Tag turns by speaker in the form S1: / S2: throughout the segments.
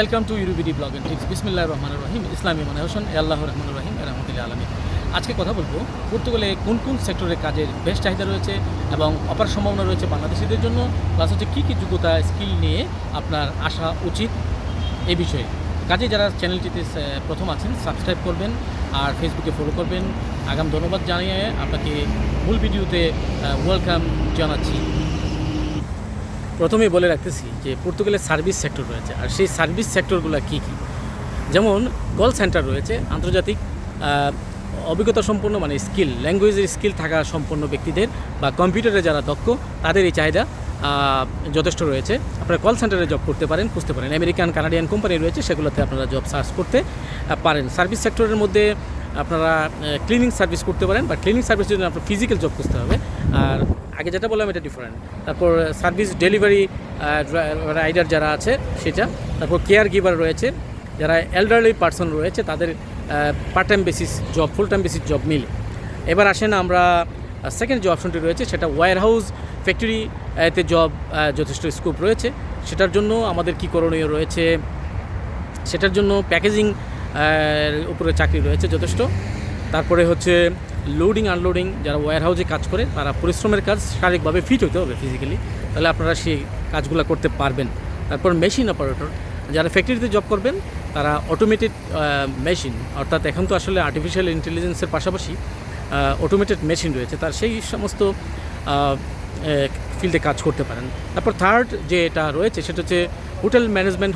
S1: Welcome to ইউরুবিডি blog and tips বিসমিল্লাহ রহমান রহিম ইসলামী মানে হোসেন আল্লাহ রহমান রহিম রহমতুল্লাহ আলমী আজকে কথা বলব পর্তুগালে কোন কোন সেক্টরে কাজের বেশ চাহিদা রয়েছে এবং অপার সম্ভাবনা রয়েছে বাংলাদেশিদের জন্য প্লাস হচ্ছে কী কী যোগ্যতা স্কিল নিয়ে আপনার আসা উচিত এ বিষয়ে। কাজে যারা চ্যানেলটিতে প্রথম আছেন সাবস্ক্রাইব করবেন আর ফেসবুকে ফলো করবেন। আগাম ধন্যবাদ জানিয়ে আপনাকে মূল ভিডিওতে ওয়েলকাম জানাচ্ছি। প্রথমেই বলে রাখতেছি যে পর্তুগালের সার্ভিস সেক্টর রয়েছে, আর সেই সার্ভিস সেক্টরগুলো কী কী? যেমন কল সেন্টার রয়েছে, আন্তর্জাতিক অভিজ্ঞতা সম্পন্ন মানে স্কিল ল্যাঙ্গুয়েজের স্কিল থাকা সম্পন্ন ব্যক্তিদের বা কম্পিউটারে যারা দক্ষ, তাদের এই চাহিদা যথেষ্ট রয়েছে। আপনারা কল সেন্টারে জব করতে পারেন, খুঁজতে পারেন। আমেরিকান কানাডিয়ান কোম্পানি রয়েছে, সেগুলোতে আপনারা জব সার্চ করতে পারেন। সার্ভিস সেক্টরের মধ্যে আপনারা ক্লিনিং সার্ভিস করতে পারেন বা ক্লিনিং সার্ভিস জন্য আপনার ফিজিক্যাল জব করতে হবে। আর আগে যেটা বললাম, এটা ডিফারেন্ট তারপর সার্ভিস ডেলিভারি রাইডার যারা আছে, সেটা। তারপর কেয়ার গিভার রয়েছে, যারা এল্ডারলি পার্সন রয়েছে, তাদের part time basis job full time basis job মিলে। এবার আসেন আমরা সেকেন্ড যে অপশনটি রয়েছে, সেটা ওয়ার হাউস ফ্যাক্টরি এতে জব যথেষ্ট স্কোপ রয়েছে। সেটার জন্য আমাদের কী করণীয় রয়েছে? সেটার জন্য প্যাকেজিং উপরে চাকরি রয়েছে যথেষ্ট। তারপরে হচ্ছে লোডিং আনলোডিং যারা ওয়্যার হাউসে কাজ করে, তারা পরিশ্রমের কাজ শারীরিকভাবে ফিট হতে হবে ফিজিক্যালি তাহলে আপনারা সেই কাজগুলো করতে পারবেন। তারপর মেশিন অপারেটর যারা ফ্যাক্টরিতে জব করবেন, তারা অটোমেটেড মেশিন অর্থাৎ এখন তো আসলে আর্টিফিশিয়াল ইন্টেলিজেন্সের পাশাপাশি অটোমেটেড মেশিন রয়েছে। তার সেই সমস্ত ফিল্ডে কাজ করতে পারেন। তারপর থার্ড যে এটা রয়েছে, সেটা হচ্ছে হোটেল ম্যানেজমেন্ট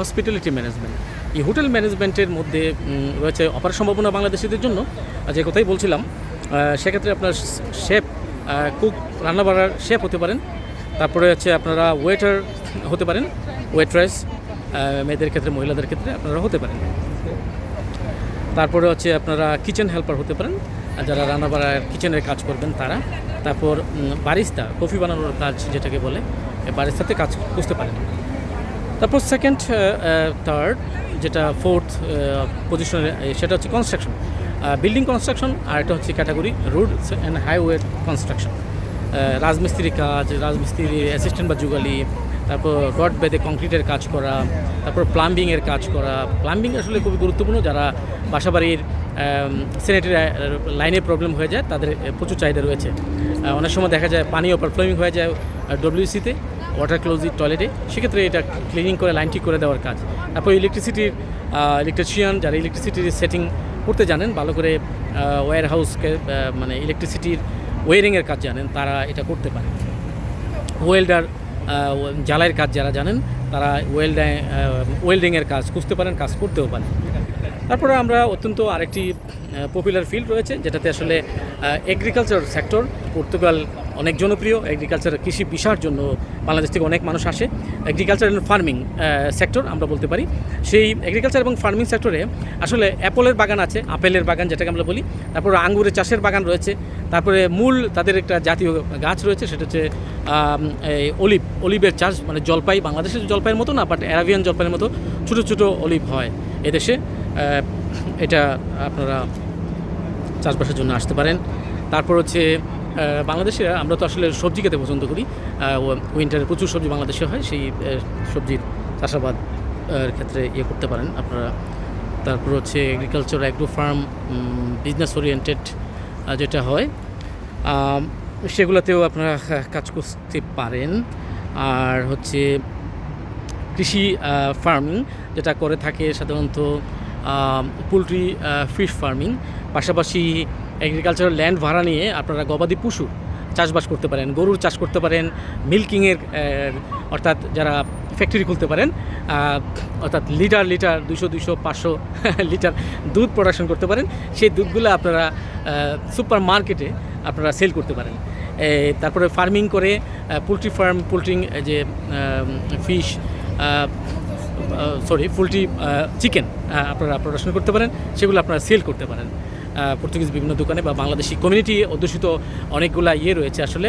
S1: হসপিটালিটি ম্যানেজমেন্ট এই হোটেল ম্যানেজমেন্টের মধ্যে রয়েছে অপার সম্ভাবনা বাংলাদেশিদের জন্য। যে কথাই বলছিলাম সেক্ষেত্রে আপনার শেফ কুক, রান্নাবাড়ার শেফ হতে পারেন। তারপরে হচ্ছে আপনারা ওয়েটার হতে পারেন ওয়েট্রেস মেয়েদের ক্ষেত্রে, মহিলাদের ক্ষেত্রে আপনারা হতে পারেন। তারপরে হচ্ছে আপনারা কিচেন হেল্পার হতে পারেন। যারা রান্নাবাড়ার কিচেনের কাজ করবেন তারা। তারপর বারিস্তা, কফি বানানোর কাজ যেটাকে বলে বারিস্তাতে কাজ বুঝতে পারেন। তারপর সেকেন্ড থার্ড যেটা ফোর্থ পজিশনে সেটা হচ্ছে কনস্ট্রাকশন বিল্ডিং কনস্ট্রাকশন আর এটা হচ্ছে category road and highway construction রাজমিস্ত্রির কাজ, রাজমিস্ত্রি অ্যাসিস্ট্যান্ট বা যুগালি, তারপর রড বেঁধে কংক্রিটের কাজ করা, তারপর প্লাম্বিংয়ের কাজ করা। প্লাম্বিং আসলে খুবই গুরুত্বপূর্ণ, যারা বাসাবাড়ির স্যানিটারি লাইনের প্রবলেম হয়ে যায়, তাদের প্রচুর চাহিদা রয়েছে। অনেক সময় দেখা যায় পানি ওভারফ্লোয়িং হয়ে যায় ডব্লিউসিতে ওয়াটার ক্লোজিং টয়লেটে সেক্ষেত্রে এটা ক্লিনিং করে লাইন ঠিক করে দেওয়ার কাজ। তারপর ইলেকট্রিসিটির ইলেকট্রিশিয়ান যারা ইলেকট্রিসিটির সেটিং করতে জানেন, ভালো করে ওয়্যার হাউসকে মানে ইলেকট্রিসিটির ওয়ারিংয়ের কাজ জানেন, তারা এটা করতে পারে। ওয়েল্ডার জ্বালাইয়ের কাজ যারা জানেন, তারা ওয়েল্ডায় ওয়েল্ডিংয়ের কাজ খুঁজতে পারেন, কাজ করতেও পারেন। তারপরে আমরা অত্যন্ত আরেকটি পপুলার ফিল্ড রয়েছে, যেটাতে আসলে এগ্রিকালচার সেক্টর পর্তুগাল অনেক জনপ্রিয়। এগ্রিকালচার কৃষি বিষার জন্য বাংলাদেশ থেকে অনেক মানুষ আসে। এগ্রিকালচার অ্যান্ড ফার্মিং সেক্টর আমরা বলতে পারি। সেই এগ্রিকালচার এবং ফার্মিং সেক্টরে আসলে অ্যাপলের বাগান আছে, আপেলের বাগান যেটাকে আমরা বলি। তারপর আঙ্গুরের চাষের বাগান রয়েছে। তারপরে মূল তাদের একটা জাতীয় গাছ রয়েছে, সেটা হচ্ছে অলিভ। অলিভের চাষ মানে জলপাই বাংলাদেশের জলপাইয়ের মতো না বাট অ্যারাবিয়ান জলপাইয়ের মতো ছোটো ছোটো অলিভ হয় এদেশে। এটা আপনারা চাষবাসের জন্য আসতে পারেন। তারপর হচ্ছে আহ, বাংলাদেশে আমরা তো আসলে সবজি খেতে পছন্দ করি। উইন্টারে প্রচুর সবজি বাংলাদেশে হয় সেই সবজির চাষাবাদ ক্ষেত্রে ইয়ে করতে পারেন আপনারা। তারপর হচ্ছে agriculture agro farm business oriented যেটা হয়। সেগুলোতেও আপনারা কাজ করতে পারেন। আর হচ্ছে কৃষি ফার্মিং যেটা করে থাকে সাধারণত পোলট্রি ফিশ ফার্মিং পাশাপাশি এগ্রিকালচারাল ল্যান্ড ভাড়া নিয়ে আপনারা গবাদি পশু চাষবাস করতে পারেন, গরুর চাষ করতে পারেন মিল্কিংয়ের অর্থাৎ যারা ফ্যাক্টরি খুলতে পারেন অর্থাৎ লিটার লিটার দুশো দুশো পাঁচশো লিটার দুধ প্রোডাকশন করতে পারেন, সেই দুধগুলো আপনারা সুপার মার্কেটে আপনারা সেল করতে পারেন। তারপরে ফার্মিং করে পোলট্রি ফার্ম পোলট্রি যে ফিশ সরি পোলট্রি চিকেন আপনারা প্রোডাকশন করতে পারেন, সেগুলো আপনারা সেল করতে পারেন। পর্তুগিজ বিভিন্ন দোকানে বা বাংলাদেশি কমিউনিটি অধ্যুষিত অনেকগুলা ইয়ে রয়েছে আসলে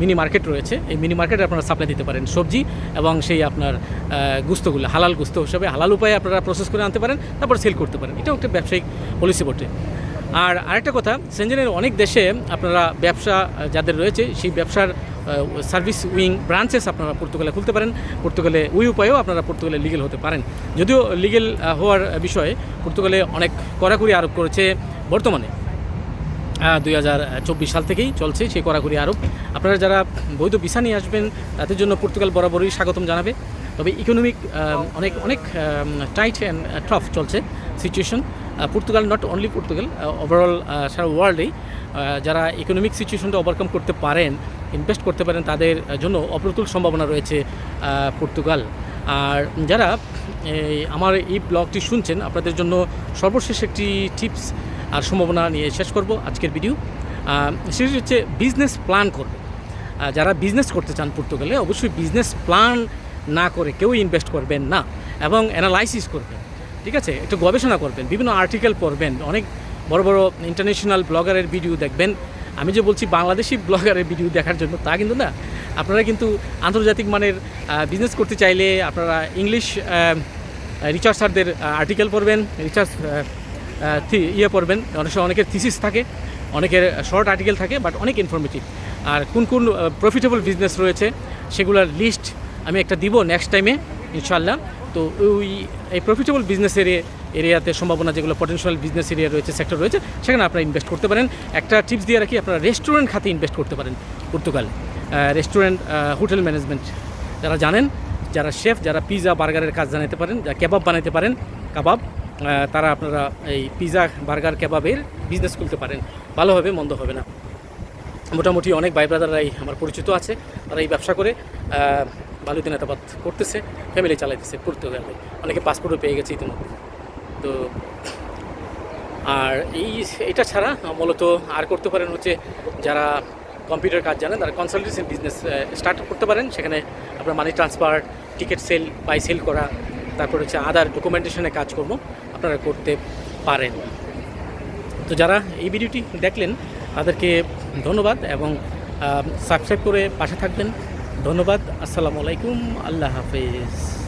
S1: মিনি মার্কেট রয়েছে। এই মিনি মার্কেটে আপনারা সাপ্লাই দিতে পারেন সবজি এবং সেই আপনার গুস্তগুলো, হালাল গুস্ত হিসাবে হালাল উপায়ে আপনারা প্রসেস করে আনতে পারেন, তারপর সেল করতে পারেন। এটাও একটা ব্যবসায়িক পলিসি বটে। আর আরেকটা কথা সেঞ্জেনের অনেক দেশে আপনারা ব্যবসা, যাদের রয়েছে, সেই ব্যবসার সার্ভিস উইং ব্রাঞ্চেস আপনারা পর্তুগালে খুলতে পারেন। পর্তুগালে ওই উপায়েও আপনারা পর্তুগালে লিগেল হতে পারেন। যদিও লিগেল হওয়ার বিষয়ে পর্তুগালে অনেক কড়াকড়ি আরোপ করেছে বর্তমানে। দুই হাজার চব্বিশ সাল থেকেই চলছে সেই কড়াকড়ি আরোপ। আপনারা যারা বৈধ ভিসা নিয়ে আসবেন, তাদের জন্য পর্তুগাল বরাবরই স্বাগতম জানাবে। তবে ইকোনমিক অনেক অনেক টাইট অ্যান্ড টফ চলছে situation Portugal not only Portugal overall সারা ওয়ার্ল্ডেই যারা ইকোনমিক সিচুয়েশনটা ওভারকাম করতে পারেন ইনভেস্ট করতে পারেন, তাদের জন্য অপ্রতুল সম্ভাবনা রয়েছে পর্তুগাল। আর যারা আমার এই ব্লগটি শুনছেন, আপনাদের জন্য সর্বশেষ একটি টিপস আর সম্ভাবনা নিয়ে শেষ করব আজকের ভিডিও সেটি হচ্ছে বিজনেস প্ল্যান করবে। যারা বিজনেস করতে চান পর্তুগালে, অবশ্যই বিজনেস প্ল্যান না করে কেউ ইনভেস্ট করবেন না, এবং অ্যানালাইসিস করবেন। ঠিক আছে? একটু গবেষণা করবেন, বিভিন্ন আর্টিকেল পড়বেন, অনেক বড় বড় ইন্টারন্যাশনাল ব্লগারের ভিডিও দেখবেন। আমি যে বলছি বাংলাদেশি ব্লগারের ভিডিও দেখার জন্য, তা কিন্তু না। আপনারা কিন্তু আন্তর্জাতিক মানের বিজনেস করতে চাইলে আপনারা ইংলিশ রিচার্জ স্যারদের আর্টিকেল পড়বেন রিচার্জ ইয়ে পড়বেন। অনেক সময় অনেকের থিসিস থাকে, অনেকের শর্ট আর্টিকেল থাকে বাট অনেক ইনফরমেটিভ আর কোন কোন প্রফিটেবল বিজনেস রয়েছে, সেগুলোর লিস্ট আমি একটা দিব নেক্সট টাইমে ইনশাল্লাহ তো ওই এই প্রফিটেবল বিজনেস এরিয়া এরিয়াতে সম্ভাবনা যেগুলো পটেনশিয়াল বিজনেস এরিয়া রয়েছে সেক্টর রয়েছে, সেখানে আপনারা ইনভেস্ট করতে পারেন। একটা টিপস দিয়ে রাখি, আপনারা রেস্টুরেন্ট খাতে ইনভেস্ট করতে পারেন পর্তুগালে। রেস্টুরেন্ট হোটেল ম্যানেজমেন্ট যারা জানেন, যারা শেফ যারা পিৎজা বার্গারের কাজ জানাতে পারেন, যারা কেবাব বানাতে পারেন কাবাব তারা আপনারা এই পিৎজা বার্গার কেবাবের বিজনেস খুলতে পারেন। ভালো হবে, মন্দ হবে না। মোটামুটি অনেক ভাই ব্রাদাররাই আমার পরিচিত আছে তারা এই ব্যবসা করে। আহ, ভালোই দিনাতাবাদ করতেছে ফ্যামিলি চালাইতেছে পর্তুগালে অনেকে পাসপোর্টও পেয়ে গেছে ইতিমধ্যে। তো আর এই এটা ছাড়া মূলত আর করতে পারেন হচ্ছে যারা কম্পিউটার কাজ জানেন তারা কনসালটেন্সি বিজনেস স্টার্ট করতে পারেন। সেখানে আপনার money transfer ticket sale buy sale করা তারপর হচ্ছে আদার ডকুমেন্টেশনে কাজকর্ম আপনারা করতে পারেন। তো যারা এই ভিডিওটি দেখলেন তাদেরকে ধন্যবাদ এবং সাবস্ক্রাইব করে পাশে থাকবেন। ধন্যবাদ আসসালামু আলাইকুম আল্লাহ হাফেজ।